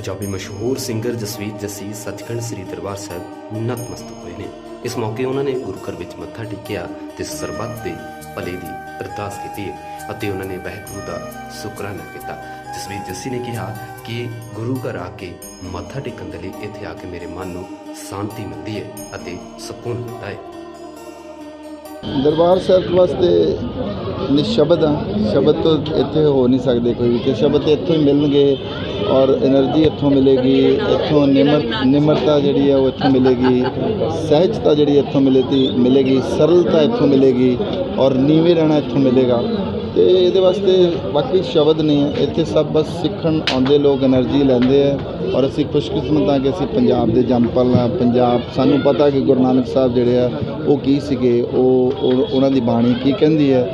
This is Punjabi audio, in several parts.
ਪੰਜਾਬੀ ਮਸ਼ਹੂਰ ਸਿੰਗਰ ਜਸਵੀਰ ਜੱਸੀ, ਸੱਚਖੰਡ ਸ੍ਰੀ ਦਰਬਾਰ ਸਾਹਿਬ ਨਤਮਸਤਕ ਹੋਏ ਨੇ। ਇਸ ਮੌਕੇ ਉਹਨਾਂ ਨੇ ਗੁਰੂ ਘਰ ਵਿੱਚ ਮੱਥਾ ਟੇਕਿਆ ਤੇ ਸਰਬੱਤ ਦੇ ਭਲੇ ਦੀ ਅਰਦਾਸ ਕੀਤੀ ਹੈ ਅਤੇ ਉਹਨਾਂ ਨੇ ਵਾਹਿਗੁਰੂ ਦਾ ਸ਼ੁਕਰਾਨਾ ਕੀਤਾ। ਜਸਵੀਰ ਜੱਸੀ ਨੇ ਕਿਹਾ ਕਿ ਗੁਰੂ ਘਰ ਆ ਕੇ ਮੱਥਾ ਟੇਕਣ ਦੇ ਲਈ ਇੱਥੇ ਆ ਕੇ ਮੇਰੇ ਮਨ ਨੂੰ ਸ਼ਾਂਤੀ ਮਿਲਦੀ ਹੈ ਅਤੇ ਸਕੂਨ ਮਿਲਦਾ ਹੈ। ਦਰਬਾਰ ਸਾਹਿਬ ਵਾਸਤੇ ਨਿਸ਼ਬਦ ਆ। ਸ਼ਬਦ ਤੋਂ ਇੱਥੇ ਹੋ ਨਹੀਂ ਸਕਦੇ ਕੋਈ ਵੀ, ਤੇ ਸ਼ਬਦ ਇੱਥੋਂ ਹੀ ਮਿਲਣਗੇ। ਔਰ એનર્ਜੀ ਇੱਥੋਂ ਮਿਲੇਗੀ, ਇੱਥੋਂ ਨਿਮਰ, ਨਿਮਰਤਾ ਜਿਹੜੀ ਹੈ ਉਹ ਇੱਥੋਂ ਮਿਲੇਗੀ, ਸਹਿਜਤਾ ਜਿਹੜੀ ਇੱਥੋਂ ਮਿਲੇਗੀ ਮਿਲੇਗੀ, ਸਰਲਤਾ ਇੱਥੋਂ ਮਿਲੇਗੀ ਔਰ ਨੀਵੇਂ ਰਹਿਣਾ ਇੱਥੋਂ ਮਿਲੇਗਾ। ਤੇ ਇਹਦੇ ਵਾਸਤੇ ਬਾਕੀ ਸ਼ਬਦ ਨਹੀਂ ਹੈ, ਇੱਥੇ ਸਭ ਬਸ ਸਿੱਖਣ ਆਉਂਦੇ ਲੋਕ એનર્ਜੀ ਲੈਂਦੇ ਆ ਔਰ ਅਸੀਂ ਖੁਸ਼ਕਿਸਮਤ ਆ ਕਿ ਅਸੀਂ ਪੰਜਾਬ ਦੇ ਜੰਮਪਲ ਆ ਪੰਜਾਬ, ਸਾਨੂੰ ਪਤਾ ਕਿ ਗੁਰੂ ਨਾਨਕ ਸਾਹਿਬ ਜਿਹੜੇ ਆ, ਉਹ ਕੀ ਸੀਗੇ ਉਹ, ਉਹਨਾਂ ਦੀ ਬਾਣੀ ਕੀ ਕਹਿੰਦੀ ਹੈ।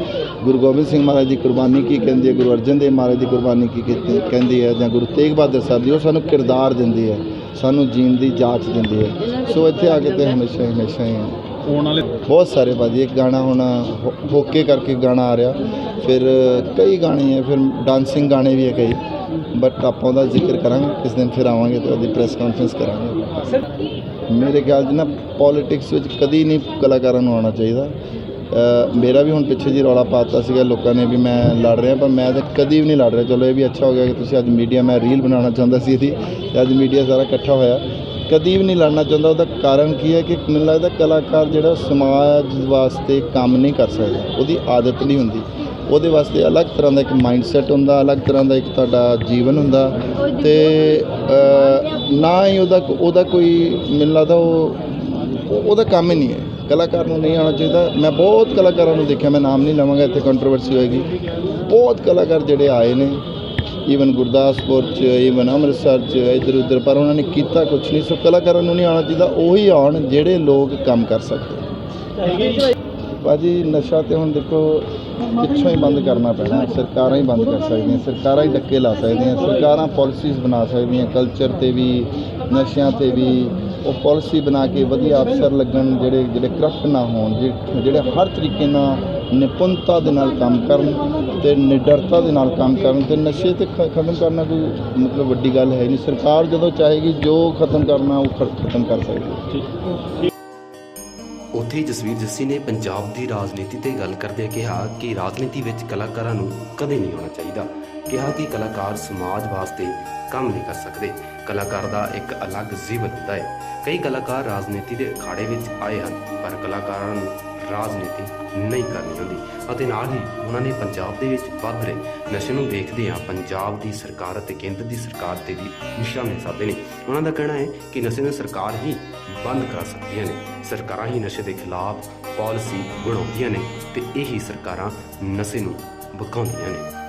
ਗੁਰੂ ਗੋਬਿੰਦ ਸਿੰਘ ਮਹਾਰਾਜ ਦੀ ਕੁਰਬਾਨੀ ਕੀ ਕਹਿੰਦੀ ਹੈ? ਗੁਰੂ ਅਰਜਨ ਦੇਵ ਮਹਾਰਾਜ ਦੀ ਕੁਰਬਾਨੀ ਕੀ ਕੀਤੀ- ਕਹਿੰਦੀ ਹੈ ਜਾਂ ਗੁਰੂ ਤੇਗ ਬਹਾਦਰ ਸਾਹਿਬ ਦੀ? ਉਹ ਸਾਨੂੰ ਕਿਰਦਾਰ ਦਿੰਦੀ ਹੈ ਸਾਨੂੰ ਜੀਣ ਦੀ ਜਾਂਚ ਦਿੰਦੀ ਹੈ। ਸੋ ਇੱਥੇ ਆ ਕੇ ਤੇ ਹਮੇਸ਼ਾ ਹੀ ਹਮੇਸ਼ਾ ਹੀ ਆਉਣ ਵਾਲੇ ਬਹੁਤ ਸਾਰੇ ਭਾਜੀ ਇੱਕ ਗਾਣਾ ਹੁਣ ਹੋਕੇ ਕਰਕੇ ਗਾਣਾ ਆ ਰਿਹਾ। ਫਿਰ ਕਈ ਗਾਣੇ ਹੈ ਫਿਰ ਡਾਂਸਿੰਗ ਗਾਣੇ ਵੀ ਹੈ ਕਈ। ਬਟ ਆਪਾਂ ਉਹਦਾ ਜ਼ਿਕਰ ਕਰਾਂਗੇ ਕਿਸ ਦਿਨ ਫਿਰ ਆਵਾਂਗੇ ਤੇ ਉਹਦੀ ਪ੍ਰੈਸ ਕਾਨਫਰੰਸ ਕਰਾਂਗੇ। ਮੇਰੇ ਖਿਆਲ 'ਚ ਨਾ ਪੋਲਿਟਿਕਸ ਵਿੱਚ ਕਦੀ ਨਹੀਂ ਕਲਾਕਾਰਾਂ ਨੂੰ ਆਉਣਾ ਚਾਹੀਦਾ। ਮੇਰਾ ਵੀ ਹੁਣ ਪਿੱਛੇ ਜੀ ਰੌਲਾ ਪਾਤਾ ਸੀਗਾ, ਲੋਕਾਂ ਨੇ ਵੀ ਮੈਂ ਲੜ ਰਿਹਾ, ਪਰ ਮੈਂ ਤਾਂ ਕਦੀ ਵੀ ਨਹੀਂ ਲੜ ਰਿਹਾ। ਚਲੋ ਇਹ ਵੀ ਅੱਛਾ ਹੋ ਗਿਆ ਕਿ ਤੁਸੀਂ ਅੱਜ ਮੀਡੀਆ, ਮੈਂ ਰੀਲ ਬਣਾਉਣਾ ਚਾਹੁੰਦਾ ਸੀ ਇਹਦੀ, ਤੇ ਅੱਜ ਮੀਡੀਆ ਸਾਰਾ ਇਕੱਠਾ ਹੋਇਆ। ਕਦੀ ਵੀ ਨਹੀਂ ਲੜਨਾ ਚਾਹੁੰਦਾ, ਉਹਦਾ ਕਾਰਨ ਕੀ ਹੈ ਕਿ ਮੈਨੂੰ ਲੱਗਦਾ ਕਲਾਕਾਰ ਜਿਹੜਾ ਸਮਾਜ ਵਾਸਤੇ ਕੰਮ ਨਹੀਂ ਕਰ ਸਕਦਾ, ਉਹਦੀ ਆਦਤ ਨਹੀਂ ਹੁੰਦੀ। ਉਹਦੇ ਵਾਸਤੇ ਅਲੱਗ ਤਰ੍ਹਾਂ ਦਾ ਇੱਕ ਮਾਈਂਡਸੈਟ ਹੁੰਦਾ, ਅਲੱਗ ਤਰ੍ਹਾਂ ਦਾ ਇੱਕ ਤੁਹਾਡਾ ਜੀਵਨ ਹੁੰਦਾ। ਤੇ ਨਾ ਹੀ ਉਹਦਾ ਉਹਦਾ ਕੋਈ, ਮੈਨੂੰ ਲੱਗਦਾ ਉਹ- ਉਹਦਾ ਕੰਮ ਹੀ ਨਹੀਂ ਹੈ। ਕਲਾਕਾਰ ਨੂੰ ਨਹੀਂ ਆਉਣਾ ਚਾਹੀਦਾ। ਮੈਂ ਬਹੁਤ ਕਲਾਕਾਰਾਂ ਨੂੰ ਦੇਖਿਆ, ਮੈਂ ਨਾਮ ਨਹੀਂ ਲਵਾਂਗਾ, ਇੱਥੇ ਕੰਟਰੋਵਰਸੀ ਹੋਏਗੀ। ਬਹੁਤ ਕਲਾਕਾਰ ਜਿਹੜੇ ਆਏ ਨੇ ਈਵਨ ਗੁਰਦਾਸਪੁਰ ਚ ਈਵਨ ਅੰਮ੍ਰਿਤਸਰ ਚ ਇੱਧਰ ਉੱਧਰ ਪਰ ਉਹਨਾਂ ਨੇ ਕੀਤਾ ਕੁਝ ਨਹੀਂ। ਸੋ ਕਲਾਕਾਰਾਂ ਨੂੰ ਨਹੀਂ ਆਉਣਾ ਚਾਹੀਦਾ, ਉਹੀ ਆਉਣ ਜਿਹੜੇ ਲੋਕ ਕੰਮ ਕਰ ਸਕਦੇ ਭਾਜੀ, ਨਸ਼ਾ ਤੇ ਹੁਣ ਦੇਖੋ, ਪਿੱਛੋਂ ਹੀ ਬੰਦ ਕਰਨਾ ਪੈਣਾ। ਸਰਕਾਰਾਂ ਹੀ ਬੰਦ ਕਰ ਸਕਦੀਆਂ, ਸਰਕਾਰਾਂ ਹੀ ਡੱਕੇ ਲਾ ਸਕਦੀਆਂ, ਸਰਕਾਰਾਂ ਪਾਲਿਸੀਜ਼ ਬਣਾ ਸਕਦੀਆਂ ਕਲਚਰ ਤੇ ਵੀ, ਨਸ਼ਿਆਂ ਤੇ ਵੀ। ਉਹ ਪਾਲਿਸੀ ਬਣਾ ਕੇ ਵਧੀਆ ਅਫਸਰ ਲੱਗਣ, ਜਿਹੜੇ ਜਿਹੜੇ ਕਰਪਟ ਨਾ ਹੋਣ, ਜਿ- ਜਿਹੜੇ ਹਰ ਤਰੀਕੇ ਨਾਲ ਨਿਪੁੰਨਤਾ ਦੇ ਨਾਲ ਕੰਮ ਕਰਨ ਤੇ ਨਿਡਰਤਾ ਦੇ ਨਾਲ ਕੰਮ ਕਰਨ ਤੇ ਨਸ਼ੇ ਤੇ ਖ- ਖਤਮ ਕਰਨਾ ਕੋਈ ਮਤਲਬ ਵੱਡੀ ਗੱਲ ਹੈ ਨਹੀਂ। ਸਰਕਾਰ ਜਦੋਂ ਚਾਹੇਗੀ ਜੋ ਖਤਮ ਕਰਨਾ, ਉਹ ਖ- ਖਤਮ ਕਰ ਸਕਦੀ ਹੈ। ਉੱਥੇ ਹੀ ਜਸਵੀਰ ਜੱਸੀ ਨੇ ਪੰਜਾਬ ਦੀ ਰਾਜਨੀਤੀ ਤੇ ਗੱਲ ਕਰਦਿਆਂ ਕਿਹਾ ਕਿ ਰਾਜਨੀਤੀ ਵਿੱਚ ਕਲਾਕਾਰਾਂ ਨੂੰ ਕਦੇ ਨਹੀਂ ਆਉਣਾ ਚਾਹੀਦਾ। ਕਿਹਾ ਕਿ ਕਲਾਕਾਰ ਸਮਾਜ ਵਾਸਤੇ ਕੰਮ ਨਹੀਂ ਕਰ ਸਕਦੇ। ਕਲਾਕਾਰ ਦਾ ਇੱਕ ਅਲੱਗ ਜੀਵਨ ਹੁੰਦਾ ਹੈ। ਕਈ ਕਲਾਕਾਰ ਰਾਜਨੀਤੀ ਦੇ ਅਖਾੜੇ ਵਿੱਚ ਆਏ ਹਨ, ਪਰ ਕਲਾਕਾਰਾਂ ਨੂੰ ਰਾਜਨੀਤੀ ਨਹੀਂ ਕਰਨੀ ਹੁੰਦੀ। ਅਤੇ ਨਾਲ ਹੀ ਉਹਨਾਂ ਨੇ ਪੰਜਾਬ ਦੇ ਵਿੱਚ ਵੱਧ ਰਹੇ ਨਸ਼ੇ ਨੂੰ ਦੇਖਦੇ ਆ ਪੰਜਾਬ ਦੀ ਸਰਕਾਰ ਅਤੇ ਕੇਂਦਰ ਦੀ ਸਰਕਾਰ ਤੇ ਵੀ ਨਿਸ਼ਾਨੇ ਸਾਧੇ ਨੇ। ਉਹਨਾਂ ਦਾ ਕਹਿਣਾ ਹੈ ਕਿ ਨਸ਼ੇ ਨੂੰ ਸਰਕਾਰ ਹੀ ਬੰਦ ਕਰ ਸਕਦੀਆਂ ਨੇ। ਸਰਕਾਰਾਂ ਹੀ ਨਸ਼ੇ ਦੇ ਖਿਲਾਫ ਪਾਲਿਸੀ ਬਣਾਉਂਦੀਆਂ ਨੇ ਤੇ ਇਹੀ ਸਰਕਾਰਾਂ ਨਸ਼ੇ ਨੂੰ ਵਿਕਾਉਂਦੀਆਂ ਨੇ।